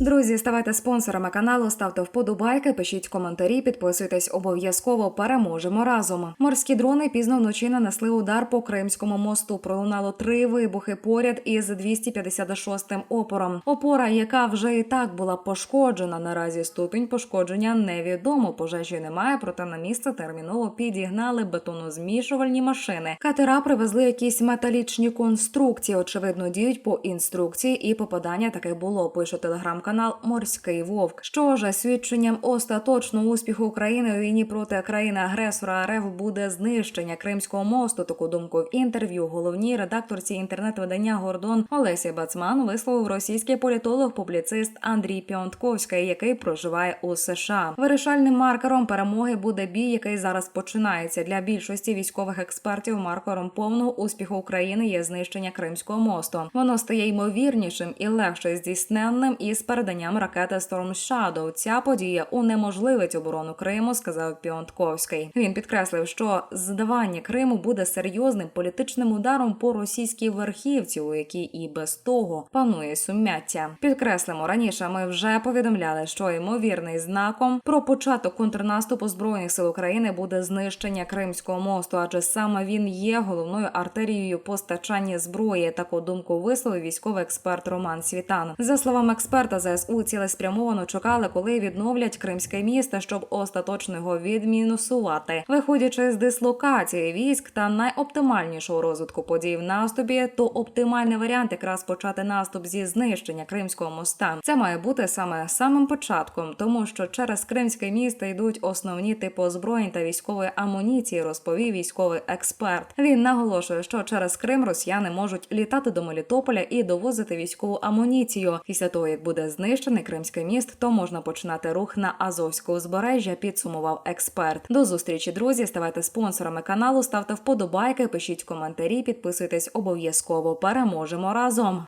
Друзі, ставайте спонсорами каналу, ставте вподобайки, пишіть коментарі, підписуйтесь обов'язково. Переможемо разом. Морські дрони пізно вночі нанесли удар по Кримському мосту. Пролунало три вибухи поряд із 256-м опором. Опора, яка вже і так була пошкоджена. Наразі ступінь пошкодження невідомо. Пожежі немає, проте на місце терміново підігнали бетонозмішувальні машини. Катера привезли якісь металічні конструкції. Очевидно, діють по інструкції, і попадання таке було. Пише телеграм-канал Морський Вовк. Що ж, свідченням остаточного успіху України у війні проти країни-агресора РФ буде знищення Кримського мосту. Таку думку в інтерв'ю головній редакторці інтернет-видання Гордон Олесі Бацман висловив російський політолог-публіцист Андрій Піонтковський, який проживає у США. Вирішальним маркером перемоги буде бій, який зараз починається. Для більшості військових експертів маркером повного успіху України є знищення Кримського мосту. Воно стає ймовірнішим і легше здійсненним із переданням ракети Storm Shadow. Ця подія унеможливить оборону Криму, сказав Піонтковський. Він підкреслив, що здавання Криму буде серйозним політичним ударом по російській верхівці, у якій і без того панує сум'яття. Підкреслимо раніше. Ми вже повідомляли, що ймовірний знаком про початок контрнаступу збройних сил України буде знищення Кримського мосту, адже саме він є головною артерією постачання зброї. Таку думку висловив військовий експерт Роман Світан. За словами експерта, ЗСУ цілеспрямовано чекали, коли відновлять кримське місто, щоб остаточно його відмінусувати, виходячи з дислокації військ та найоптимальнішого розвитку подій в наступі, то оптимальний варіант якраз почати наступ зі знищення Кримського моста. Це має бути саме самим початком, тому що через Кримське місто йдуть основні типи озброєнь та військової амуніції, розповів військовий експерт. Він наголошує, що через Крим росіяни можуть літати до Мелітополя і довозити військову амуніцію. Після того як буде знищений Кримський міст, то можна починати рух на Азовське узбережжя. Підсумував експерт. До зустрічі, друзі. Ставайте спонсорами каналу, ставте вподобайки, пишіть коментарі, підписуйтесь обов'язково. Переможемо разом.